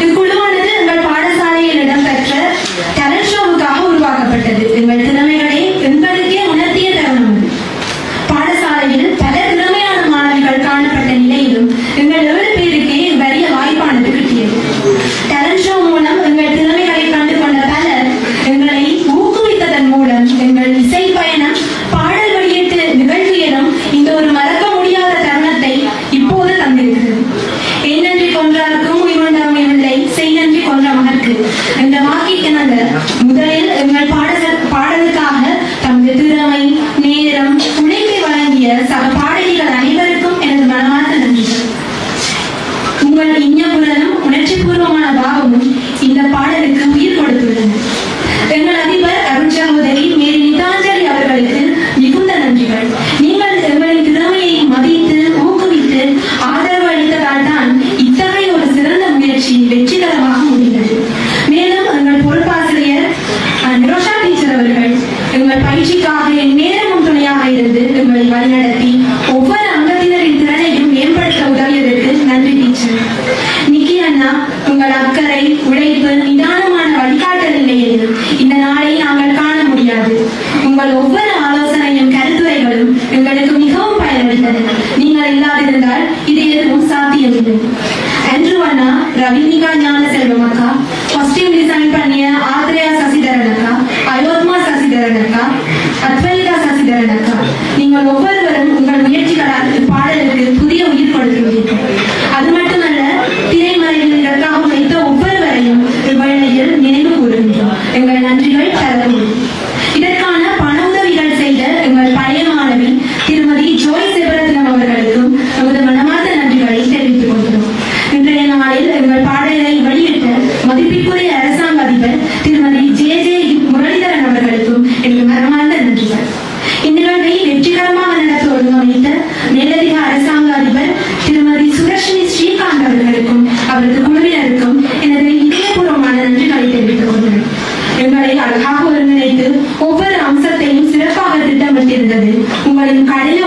Então, இது அண்ணா ரவினிகா ஞான செல்வம் அக்கா காஸ்டியூம் டிசைன் பண்ணிய ஆத்ரேயா சசிதரன் அக்கா அயோத்மா சசிதரன் அக்கா அத்வைதா சசிதரன் அக்கா நீங்கள் ஒவ்வொருவரும் உங்கள் முயற்சிகளால் பாடலுக்கு புதிய உயிர் நடந்திருந்தது உங்களின் கடின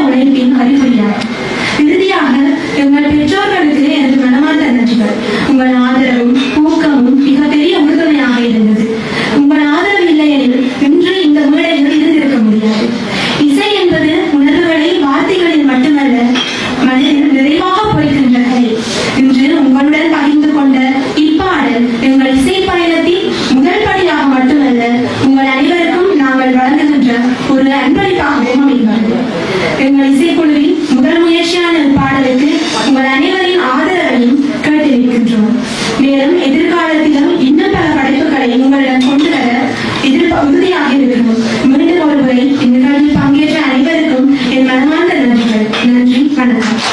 ஆதரவையும் கேட்டிருக்கின்றோம். மேலும் எதிர்காலத்திலும் இன்னும் பல படைப்புகளை உங்களிடம் கொண்டு வர எதிர்ப்பு உறுதியாக இருக்கிறோம். மீண்டும் ஒருவரை இந்நிகழ்வில் பங்கேற்ற அனைவருக்கும் என் மனமார்ந்த நன்றிகள். நன்றி வணக்கம்.